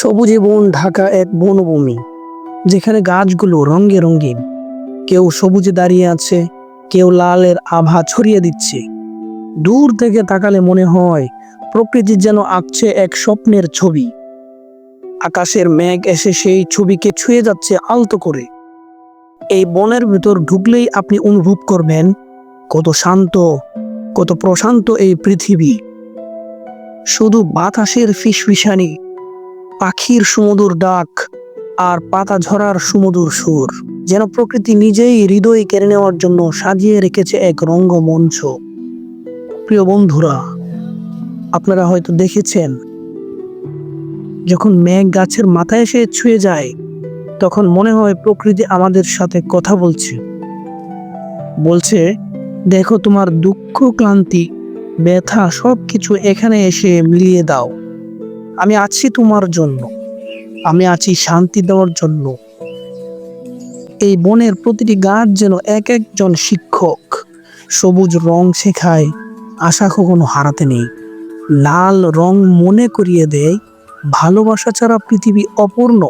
সবুজে বন ঢাকা এক বনভূমি, যেখানে গাছগুলো রঙে রঙিন। কেউ সবুজে দাঁড়িয়ে আছে, কেউ লালের আভা ছড়িয়ে দিচ্ছে। দূর থেকে তাকালে মনে হয়, প্রকৃতি যেন আঁকছে এক স্বপ্নের ছবি। আকাশের মেঘ এসে সেই ছবিকে ছুঁয়ে যাচ্ছে আলতো করে। এই বনের ভিতর ঢুকলেই আপনি অনুভব করবেন, কত শান্ত, কত প্রশান্ত এই পৃথিবী। শুধু বাতাসের ফিসফিসানি পাখির সুমধুর ডাক আর পাতা ঝরার সুমধুর সুর, যেন প্রকৃতি নিজেই হৃদয় কেড়ে নেওয়ার জন্য সাজিয়ে রেখেছে এক রঙ্গমঞ্চ। প্রিয় বন্ধুরা, আপনারা হয়তো দেখেছেন, যখন মেঘ গাছের মাথায় এসে ছুঁয়ে যায়, তখন মনে হয় প্রকৃতি আমাদের সাথে কথা বলছে। বলছে, দেখো তোমার দুঃখ, ক্লান্তি, ব্যথা সব কিছু এখানে এসে মিলিয়ে দাও। আমি আছি তোমার জন্য। আমি আছি শান্তি দেওয়ার জন্য। এই বনের প্রতিটি গাছ যেন এক একজন শিক্ষক। সবুজ রং শেখায়, আশা কখনো হারাতে নেই। লাল রং মনে করিয়ে দেয়, ভালোবাসা ছাড়া পৃথিবী অপূর্ণ।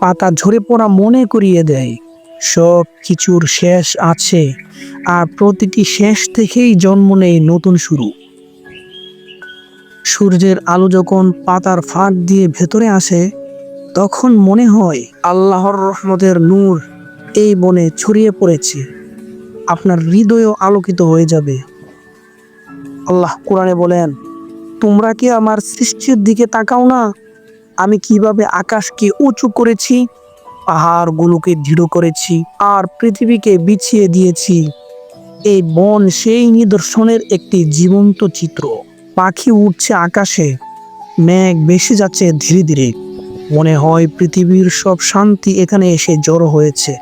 পাতা ঝরে পড়া মনে করিয়ে দেয়, সব কিছুর শেষ আছে, আর প্রতিটি শেষ থেকেই জন্ম নেয় নতুন শুরু। সূর্যের আলো যখন পাতার ফাঁক দিয়ে ভেতরে আসে, তখন মনে হয় আল্লাহর রহমতের নূর এই বনে ছড়িয়ে পড়েছে। আপনার হৃদয়ও আলোকিত হয়ে যাবে। আল্লাহ কোরআনে বলেন, তোমরা কি আমার সৃষ্টির দিকে তাকাও না? আমি কীভাবে আকাশকে উঁচু করেছি, পাহাড়গুলোকে দৃঢ় করেছি আর পৃথিবীকে বিছিয়ে দিয়েছি? এই বন সেই নিদর্শনের একটি জীবন্ত চিত্র। পাখি উঠছে আকাশে, মেঘ বেশি যাচ্ছে ধীরে ধীরে। মনে হয় পৃথিবীর সব শান্তি এখানে এসে জড়ো হয়েছে।